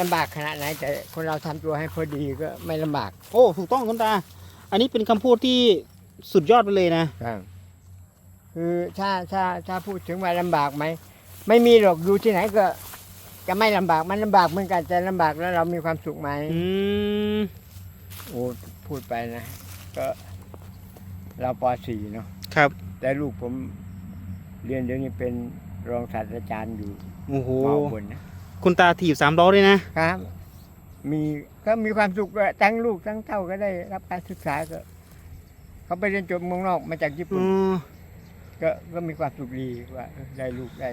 ลำบากขนาดไหน แต่คนเราทำตัวให้พอดีก็ไม่ลำบากโอ้ถูกต้องคุณตา อันนี้เป็นคำพูดที่สุดยอดไปเลยนะ ครับ คือถ้าถ้าถ้าพูดถึงว่าลำบากไหมไม่มีหรอกอยู่ที่ไหนก็จะไม่ลำบากมันลำบากเหมือนกันแต่ลำบากแล้วเรามีความสุขไหมอืม โอ้พูดไปนะ ก็เราป .4 เนาะครับ แต่ลูกผมเรียนเดี๋ยวนี้เป็นรองศาสตราจารย์อยู่โอ้โห มอบนนะ คุณตาถีบสามล้อด้วยนะครับ มีก็มีความสุขด้วยทั้งลูกทั้งเต้าก็ได้รับการศึกษาก็ เขาไปเรียนจบเมืองนอกมาจากญี่ปุ่อืนมก็ก็มีความสุขดีว่าเออได้ลูกได้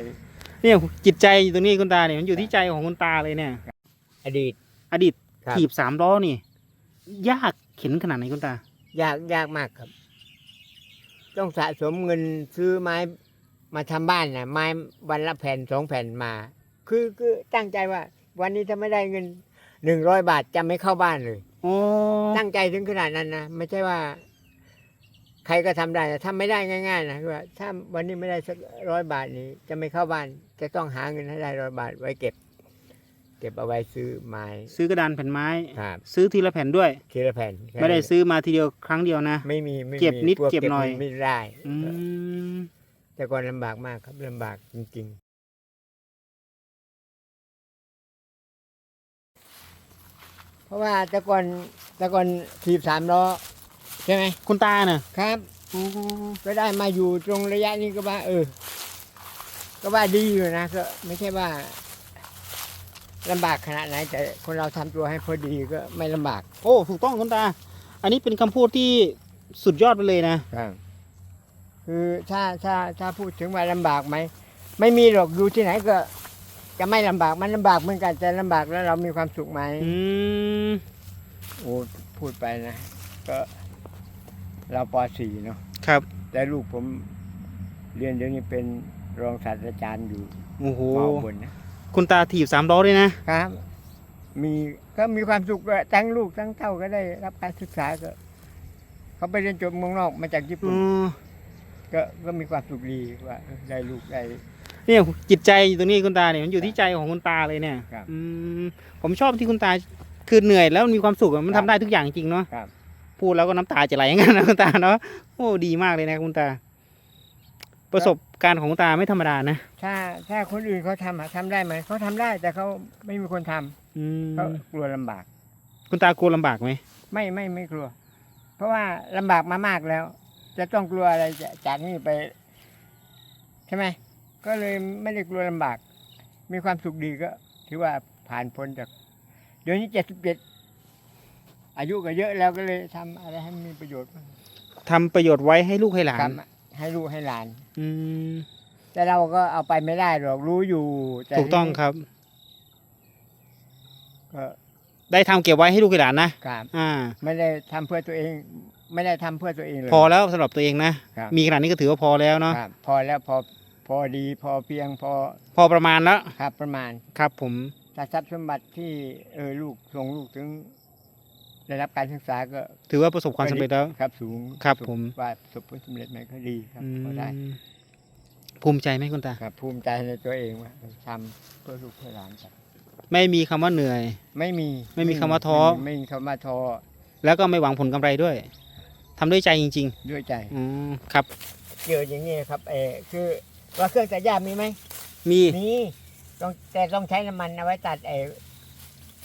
เนี่ยจิตใจอยู่ตรงนี้คุณตาเนี่ยมันอยู่ที่ใจของคุณตาเลยเนี่ย อดีต อดีตครับ ถีบสามล้อนี่ ยากเข็นขนาดไหนคุณตา ยากยากมากครับ ต้องสะสมเงินซื้อไม้มาทำบ้านนะไม้วันละแผ่นสองแผ่นมา คือคือตั้งใจว่า วันนี้ถ้าไม่ได้เงินหนึ่งร้อยบาทจะไม่เข้าบ้านเลยโอ้ตั้งใจถึงขนาดนั้นนะไม่ใช่ว่า ใครก็ทำได้แต่ทำไม่ได้ง่าย ๆ นะคือว่าถ้าวันนี้ไม่ได้สักร้อยบาทนี้ จะไม่เข้าบ้าน จะต้องหาเงินให้ได้ร้อยบาทไว้เก็บ เก็บเอาไว้ซื้อไม้ ซื้อกระดานแผ่นไม้ ครับ ซื้อทีละแผ่นด้วยทีละแผ่นแค่ไม่ได้นั้นซื้อมาทีเดียวครั้งเดียวนะ ไม่มีไม่มีเก็บนิดลัวเก็บหน่อยไม่ได้ อืมแต่ก่อนลำบากมากครับลำบากจริง เพราะว่าแต่ก่อนแต่ก่อนทีบสามล้อใช่ไหมคุณตาเน่ะครับก็ได้มาอยู่ตรงระยะนี้ก็ว่า เออ ก็ว่าดีอยู่นะก็ไม่ใช่ว่าลำบากขนาดไหน แต่คนเราทำตัวให้พอดีก็ไม่ลำบาก โอ้ถูกต้องคุณตา อันนี้เป็นคำพูดที่สุดยอดไปเลยนะครับคือถ้าถ้าถ้าพูดถึงว่าลำบากไหมไม่มีหรอกอยู่ที่ไหนก็ จะไม่ลำบากมันลำบากเหมือนกันแต่ลำบากแล้วเรามีความสุขไหมอืมโอ้พูดไปนะ ก็ เราป .4 เนาะครับ แต่ลูกผมเรียนเดี๋ยวนี้เป็นรองศาสตราจารย์อยู่โอ้โห มอบนนะ คุณตาถีบสามล้อด้วยนะ ครับ มีก็มีความสุขด้วยทั้งลูกทั้งเต้าก็ได้รับการศึกษาก็ เขาไปเรียนจบเมืองนอกมาจากญี่ปุ่นอืมก็ก็มีความสุขดีว่าเออได้ลูกได้ เนี่ยจิตใจอยู่ตรงนี้คุณตาเนี่ยมันอยู่ที่ใจของคุณตาเลยเนี่ยครับ อืมผมชอบที่คุณตาคือเหนื่อยแล้วมันมีความสุขอะมันครัทำบได้ทุกอย่างจริงเนาะครับ พูดแล้วก็น้ำตาจะไหลอย่างนั้นนะคุณตาเนาะโอ้ดีมากเลยนะคุณตา ประสบการณ์ของคุณตาไม่ธรรมดานะถ้าถ้าคนอื่นเขาทำอะทำได้ไหมเขาทำได้แต่เขาไม่มีคนทำอืมเขากลัวลำบาก คุณตากลัวลำบากไหมไม่ไม่ไม่กลัว เพราะว่าลำบากมามากแล้ว จะต้องกลัวอะไรจะจากนี้ไป ใช่ไหม ก็เลยไม่ได้กลัวลำบาก มีความสุขดีก็ถือว่าผ่านพ้นจากเดี๋ยวนี้เจ็ดสิบเจ็ดอายุก็เยอะแล้วก็เลยทำอะไรให้มีประโยชน์บ้างทำประโยชน์ไว้ให้ลูกให้หลาครันบให้ลูกให้หลาน อืมแต่เราก็เอาไปไม่ได้หรอกรู้อยู่แต่ถูกต้องครับ ก็ได้ทำเก็บไว้ให้ลูกให้หลานนะครับอ่า ไม่ได้ทำเพื่อตัวเอง ไม่ได้ทำเพื่อตัวเองเลย พอแล้วสำหรับตัวเองนะครับ มีขนาดนี้ก็ถือว่าพอแล้วเนาะ ครับพอแล้วพอ พอดีพอเพียงพอพอประมาณแล้วครับประมาณครับผมถ้าทรัพย์สมบัติที่เออลูกส่งลูกถึงได้รับการศึกษาก็ถือว่าประสบความสำเร็จแล้วครับ สูงครับสุดผมว่าประสบผลสำเร็จไหมก็ดีครับอืมพอได้ภูมิใจไหมคุณตาครับ ภูมิใจในตัวเองว่าทำเพื่อลูกเพื่อหลานครับไม่มีคำว่าเหนื่อย ไม่มีไม่มีคำว่าท้อไม่มีไม่มีคำว่าท้อแล้วก็ไม่หวังผลกำไรด้วยทำด้วยใจจริงด้วยใจๆอืมครับเกี่ยวอย่างนี้ครับเออคือ ว่าเครื่องตัดหญ้ามีไหมมีมีต้องแต่ต้องใช้น้ำมันเอาไว้ตัดไอ้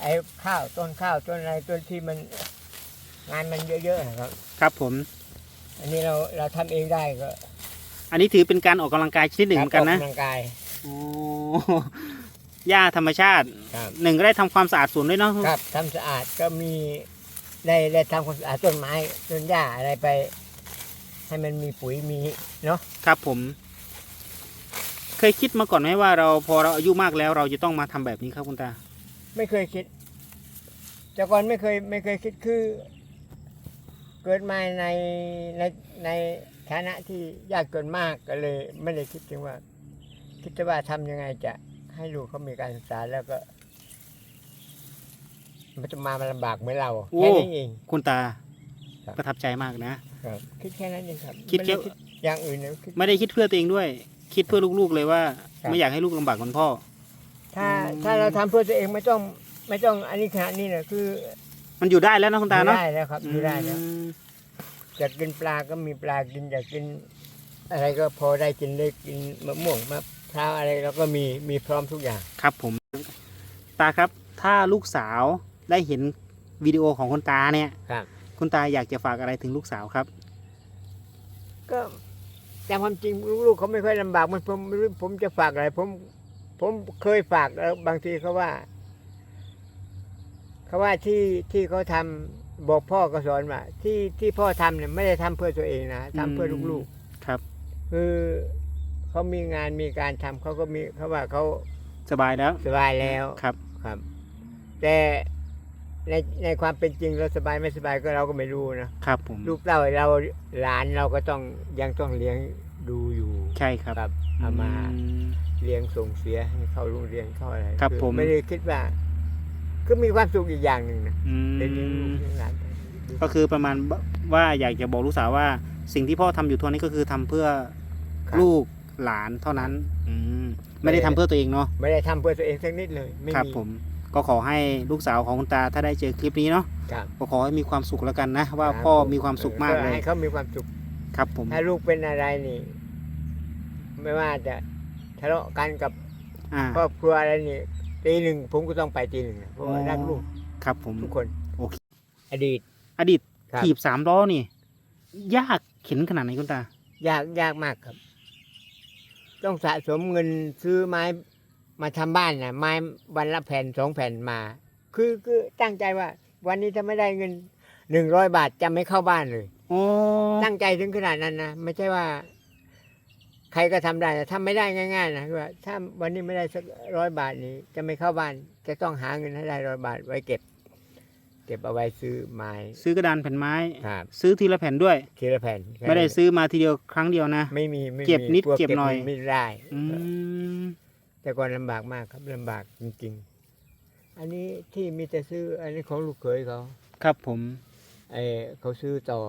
ไอ้ข้าวต้นข้าวต้นอะไรต้นที่มัน งานมันเยอะๆนะครับ ครับผม อันนี้เราเราทำเองได้ก็อันนี้ถือเป็นการออกกำลังกายชนิดหนึ่งเหมือนกันนะออกกำลังกาย โอ้หญ้าธรรมชาติครับ หนึ่งก็ได้ทำความสะอาดสวนด้วยเนาะครับทำสะอาดก็มีได้ได้ทำความสะอาดต้นไม้ต้นหญ้าอะไรไป ให้มันมีปุ๋ยมีเนาะครับผมเค ยคิดมาก่อนไหมว่าเราพอเราอายุมากแล้ว เราจะต้องมาทำแบบนี้ครับคุณตา ไม่เคยคิด แต่ก่อนไม่เคยไม่เคยคิดคือ เกิดมาในในในฐานะที่ยากจนมากก็เลย ไม่ได้คิดถึงว่า คิดแต่ว่าทำยังไงจะให้ลูกเขามีการศึกษาแล้วก็มันจะมามันลำบากเหมือนเราโอ้ แค่นี้เอง คุณตาครับ ประทับใจมากนะครับคิดแค่นั้นเองครับคิดแค่ ไม่ไอย่างอื่นนะคิดไม่ได้คิดเพื่อตัวเองด้วย คิดเพื่อลูกๆเลยว่า ครับ ไม่อยากให้ลูกลำบากเหมือนพ่อ ถ้าอืมถ้าเราทำเพื่อตัวเองไม่ต้องไม่ต้องอันนี้ขนาดนี้นะคือมันอยู่ได้แล้วนะคุณตาเนาะได้แล้วครับอยู่ได้แล้ว อืมอยากกินปลาก็มีปลากินอยากกิน อะไรก็พอได้กินได้กินมะม่วงมะพร้าวอะไรเราก็มีมีพร้อมทุกอย่าง ครับผม ตาครับ ถ้าลูกสาวได้เห็นวิดีโอของคุณตาเนี่ยครับ คุณตาอยากจะฝากอะไรถึงลูกสาวครับ ก็ ตามความจริงลูกๆเขาไม่ค่อยลำบากมันผมไม่รู้ผมจะฝากอะไรผม ผมเคยฝากแล้วบางทีเขาว่าเขาว่าที่ที่เขาทำบอกพ่อก็สอนว่าที่ที่พ่อทำเนี่ยไม่ได้ทำเพื่อตัวเองนะทำเพื่อลูกครับๆคือเขามีงานมีการทำเขาก็มีเขาว่าเขาสบายแล้ว สบายแล้วครับครับ แต่ ในในความเป็นจริงเราสบายไม่สบายก็เราก็ไม่รู้นะครับผมลูกเต้าเราหลานเราก็ต้องยังต้องเลี้ยงดูอยู่ใช่ครับครับเอามาอืม เลี้ยงส่งเสียให้เข้าโรงเรียนเข้าอะไรครับอผม ไม่ได้คิดว่า ก็มีความสุขอีกอย่างหนึ่งนะอืมได้เลี้ยงลูกเลี้ยงหลานไปก็คือประมาณว่าอยากจะบอกลูกสาวว่า สิ่งที่พ่อทำอยู่ทุกวันนี้ก็คือทำเพื่อครับ ลูกหลานเท่านั้น อืมไม่ได้ทำเพื่อตัวเองเนาะไม่ได้ทำเพื่อตัวเองสักนิดเลย ไม่ครับมีผม ก็ขอให้ลูกสาวของคุณตาถ้าได้เจอคลิปนี้เนาะครับก็ขอให้มีความสุขแล้วกันนะ ว่าครับพ่อมีความสุขมากเลยให้เขามีความสุขครับผมถ้าลูกเป็นอะไรนี่ ไม่ว่าจะทะเลาะกันกับอ่าครอบครัวอะไรนี่ตีหนึ่งผมก็ต้องไปตีหนึ่งนะเพราะว่ารักลูกครับผมทุกคนโอเคอดีต อดีตครับถีบสามล้อนี่ ยากเข็นขนาดไหนคุณตา ยากยากมากครับ ต้องสะสมเงินซื้อไม้ มาทำบ้านนะไม้วันละแผ่นสองแผ่นมา คือคือตั้งใจว่า วันนี้ถ้าไม่ได้เงินหนึ่งร้อยบาทจะไม่เข้าบ้านเลยโอ้ตั้งใจถึงขนาดนั้นนะไม่ใช่ว่า ใครก็ทำได้นะทำไม่ได้ง่าย ๆ นะคือว่าถ้าวันนี้ไม่ได้สักร้อยบาทนี้ จะไม่เข้าบ้าน จะต้องหาเงินให้ได้ร้อยบาทไว้เก็บ เก็บเอาไว้ซื้อไม้ ซื้อกระดานแผ่นไม้ครับซื้อทีละแผ่นด้วย ทีละแผ่น ไม่ได้ซื้อมาทีเดียวครั้งเดียวนะไม่มีไม่มีเก็บนิดลัวเก็บหน่อยไม่ได้อืม แต่ก่อนลำบากมากครับลำบากจริงๆ อันนี้ที่มีแต่ซื้อ อันนี้ของลูกเขยเขาครับผมไอเขาซื้อต่อ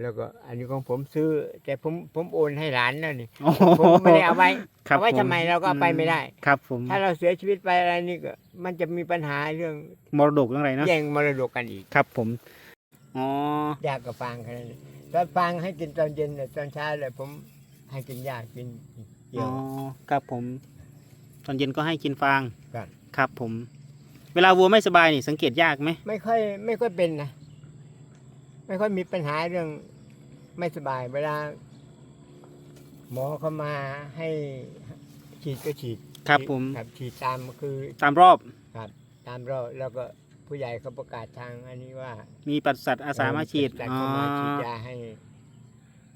แล้วก็ อันนี้ของผมซื้อ แต่ผมผมโอนให้หลานแล้วนี่โอ้โหผมไม่ได้เอาไว้ครับเอาไว้ผทำไมเราก็เอาไปไม่ได้ ครับผม ถ้าเราเสียชีวิตไปอะไรนี่ก็ มันจะมีปัญหาเรื่องมรดกเรื่องอะไรนะแย่งมรดกกันอีกครับผมอ๋อยากกับฟางแค่นั้นเองตอนฟางให้กินตอนเย็นแต่ตอนเช้าเลยผมให้กินยากินเกี่อ๋ยอวครับผม ตอนเย็นก็ให้กินฟางครับ ครับผม เวลาวัวไม่สบายนี่สังเกตยากไหมไม่ค่อยไม่ค่อยเป็นนะไม่ค่อยมีปัญหาเรื่องไม่สบาย เวลา หมอเขามาให้ฉีดก็ฉีดครับผมครับฉีดตามคือตามรอบตามเราแล้วก็ผู้ใหญ่เขาประกาศทางอันนี้ว่ามีปศุสัตว์อาสามาฉีดจัดอ๋อเข้ามาฉีดยาให้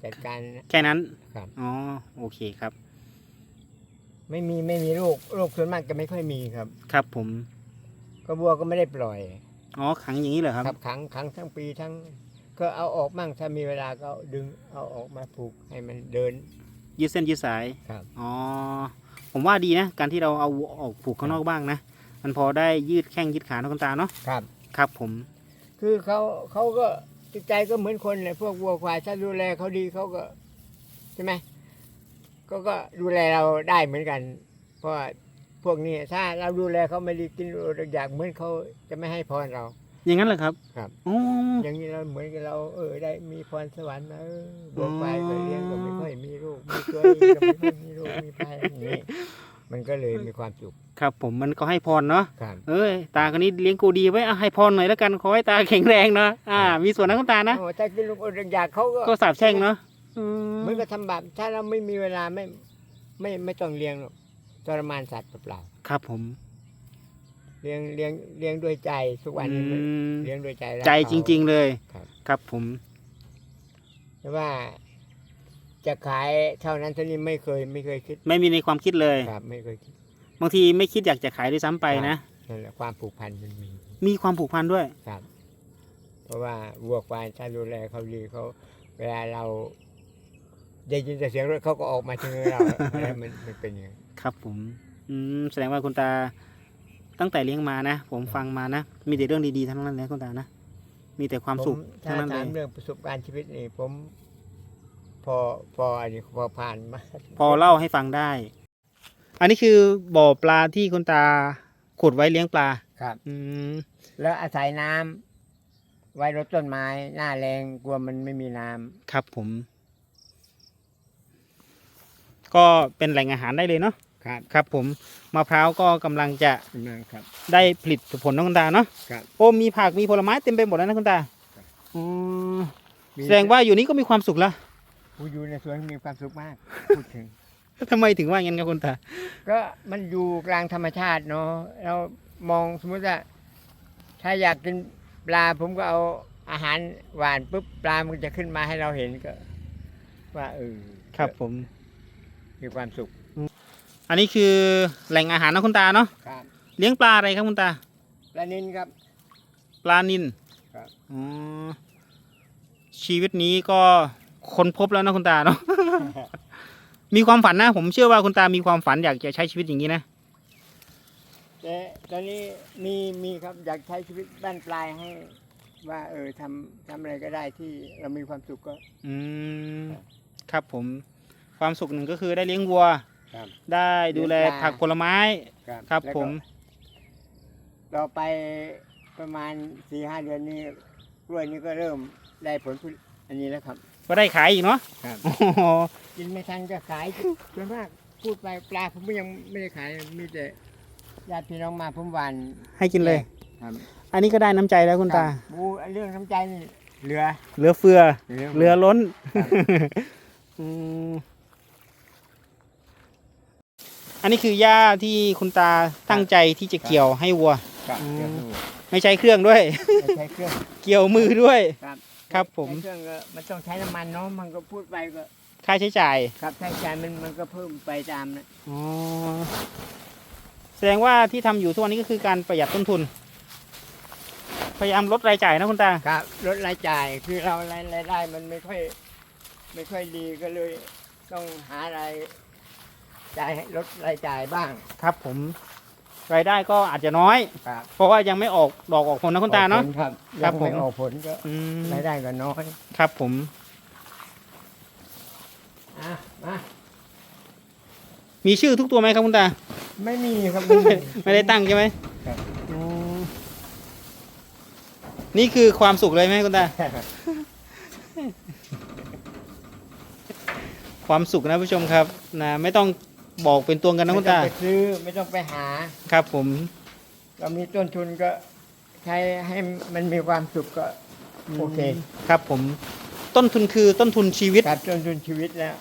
จัดการ แค่นั้นครับ อ๋อโอเคครับ ไม่มีไม่มีโรคโรคส่วนมากจะไม่ค่อยมีครับ ครับผมก็บัวก็ไม่ได้ปล่อยอ๋อขังอย่างนี้เหรอครับ ครับขังขังทั้งปีทั้ง ก็เอาออกมั่งถ้ามีเวลาก็ดึงเอาออกมาผูกให้มันเดิน ยืดเส้นยืดสายครับ อ๋อผมว่าดีนะ การที่เราเอาวัวออกผูกข้างนอกบ้างนะ มันพอได้ยืดแข้งยืดขาเนอะคุณตาเนาะครับ ครับ ผม คือเขาเขาก็จิตใจก็เหมือนคนเลยพวกวัวควายถ้าดูแลเขาดีเขาก็ใช่ไหม ก็ก็ดูแลเราได้เหมือนกัน เพราะว่าพวกนี้ถ้าเราดูแลเขาไม่ดีกินอยากเหมือนเขาจะไม่ให้พรเรา อย่างนั้นเหรอครับครับ อ๋อ อย่างนี้เราเหมือนกับเราเออได้มีพรสวรรค์มาเออวัวควายก็เลี้ยงก็ไม่ค่อยมีลูกมีตัวเองก็ไม่ค่อยมีลูกมีพายอย่างนี้มันก็เลยมีความสุขครับผมมันก็ให้พรเนาะครับ เอ้ยตาคนนี้เลี้ยงกูดีไว้เอาให้พรหน่อยแล้วกันขอให้ตาแข็งแรงเนาะอ่า มีส่วนนะคุณตานะโอ้ถ้ากินลูกอดอยากเขาก็ก็สาบแช่งเนาะ อืมเหมือนกับทำบาปถ้าเราไม่มีเวลาไม่ไม่ไม่ต้องเลี้ยงหรอกทรมานสัตว์เปล่าครับผมๆเลี้ยงเลี้ยงเลี้ยงด้วยใจทุกวันนี้มันอืมเลี้ยงด้วยใจรักใจจริง ๆเลย ครับ ครับผมๆแต่ว่า จะขายเท่านั้นเท่านี้ไม่เคยไม่เคยคิดไม่มีในความคิดเลย ครับไม่เคยคิดบางทีไม่คิดอยากจะขายด้วยซ้ำไปนะ นั่นแหละความผูกพันมันมี มีความผูกพันด้วย ครับ เพราะว่าวัวควายถ้าดูแลเขาดีเขา เวลาเรา ได้ยินแต่เสียงรถเขาก็ออกมาถึงเราอะไรมันมันเป็นอย่างนั้นครับผมอืมแสดงว่าคุณตาตั้งแต่เลี้ยงมานะ ผมฟังมานะ มีแต่เรื่องดีๆทั้งนั้นเลยคุณตานะ มีแต่ความสุขผมทั้ถ้างนั้นเลถามยเรื่องประสบการณ์ชีวิตนี่ผม พอพออันนี้พอผ่านมาพอเล่าให้ฟังได้ อันนี้คือบ่อปลาที่คุณตาขุดไว้เลี้ยงปลา ครับ อืมแล้วอาศัยน้ำไว้รดต้นไม้ หน้าแรงกลัวมันไม่มีน้ำครับผม ก็เป็นแหล่งอาหารได้เลยเนาะครับครับ ผมมะพร้าวก็กำลังจะนั่นครับได้ผลิตผลนะคุณตาเนาะครับโอ้มีผักมีผลไม้เต็มไปหมดแล้วนะคุณตาครับอืมมีแสดงว่าอยู่นี้ก็มีความสุขแล้วผู้อยู่ในสวนมีความสุขมากพูดถึง ทำไมถึงว่าอย่างนั้นครับคุณตาก็มันอยู่กลางธรรมชาติเนาะเรามองสมมติว่าถ้าอยากกินปลาผมก็เอาอาหารหวานปุ๊บปลามันจะขึ้นมาให้เราเห็นก็ ว่าเออครับผม มีความสุขอันนี้คือแหล่งอาหารนะคุณตาเนาะครับเลี้ยงปลาอะไรครับคุณตา ปลานินครับ ปลานินครับ อ๋อชีวิตนี้ก็ค้นพบแล้วนะคุณตาเนาะ มีความฝันนะ ผมเชื่อว่าคุณตามีความฝันอยากจะใช้ชีวิตอย่างนี้นะ แต่ตอนนี้มีมีครับอยากใช้ชีวิตบ้านปลายให้ ว่า เออทำทำอะไรก็ได้ที่เรามีความสุขก็ อืม ครับครับผม ความสุขหนึ่งก็คือได้เลี้ยงวัว ครับ ได้ดูแลเลี้ยงปลา ผักผลไม้ ครับแล้วผก็มเราไปประมาณสี่ห้าเดือนนี้กล้วยนี้ก็เริ่มได้ผลผลิตอันนี้แล้วครับ ก็ได้ขายอีกเนาะครับ โอ้โหกินไม่ทันก็ขาย ส่วนมากพูดไปปลาผมก็ยังไม่ได้ขายมีแต่ญาติพี่น้องมาผมหวานให้กินเลย ครับอันนี้ก็ได้น้ำใจแล้วคุณตารับบูเรื่องน้ำใจนี่เหลือเหลือเฟือ เหลือเรือล้นครับอืม อันนี้คือหญ้าที่คุณตาตั้งใจที่จะเกี่ยวให้วัว ครับอืมเกี่ยวมือไม่ใช้เครื่องด้วย ไม่ใช้เครื่อง เกี่ยวมือด้วย ครับครับผม ใช้เครื่องก็มันต้องใช้น้ำมันเนาะมันก็พูดไปก็ค่าใช้จ่ายครับใช้จ่ายมันมันก็เพิ่มไปตามนะอ๋อแสดงว่าที่ทำอยู่ทุกวันนี้ก็คือการประหยัดต้นทุน พยายามลดรายจ่ายนะคุณตา ครับลดรายจ่ายคือเรารายรายได้มันไม่ค่อย ไม่ค่อยดีก็เลย ต้องหาราย จ่ายให้ลดรายจ่ายบ้าง ครับผม รายได้ก็อาจจะน้อย ครับเพราะว่ายังไม่ออกดอกออกผลนะคุณตาเนาะ ออกผลครับครับยังไม่ผม ออกผลก็อืมรายได้ก็น้อยครับผม อะมามีชื่อทุกตัวไหมครับคุณตา ไม่มีครับไม่ได้ตั้งใช่ไหมครับอืมนี่คือความสุขเลยไหมคุณตา ความสุขนะผู้ชมครับนะไม่ต้อง บอกเป็นตัวกันนะคุณตา ไม่ต้องไปซื้อไม่ต้องไปหา ครับผม เรามีต้นทุนก็ใช้ให้มันมีความสุขก็โอเคครับผม ต้นทุนคือต้นทุนชีวิตครับต้นทุนชีวิตแล้ว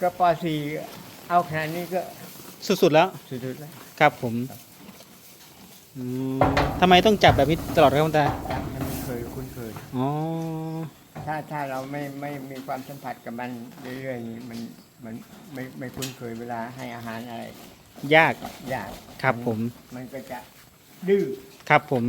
ก็ปสี่เอาขนาดนี้ก็สุดๆแล้ว สุดๆแล้วครับผมอืมทำไมต้องจับแบบนี้ตลอดครับคุณตาครับให้มันเคยคุ้นเคย อ๋อ ถ้าถ้าเราไม่ไม่มีความสัมผัสกับมันเรื่อยๆนี่มันมันไม่ไม่คุ้นเคยเวลาให้อาหารอะไรยาก ยากครับผม มันก็จะดื้อ ครับผม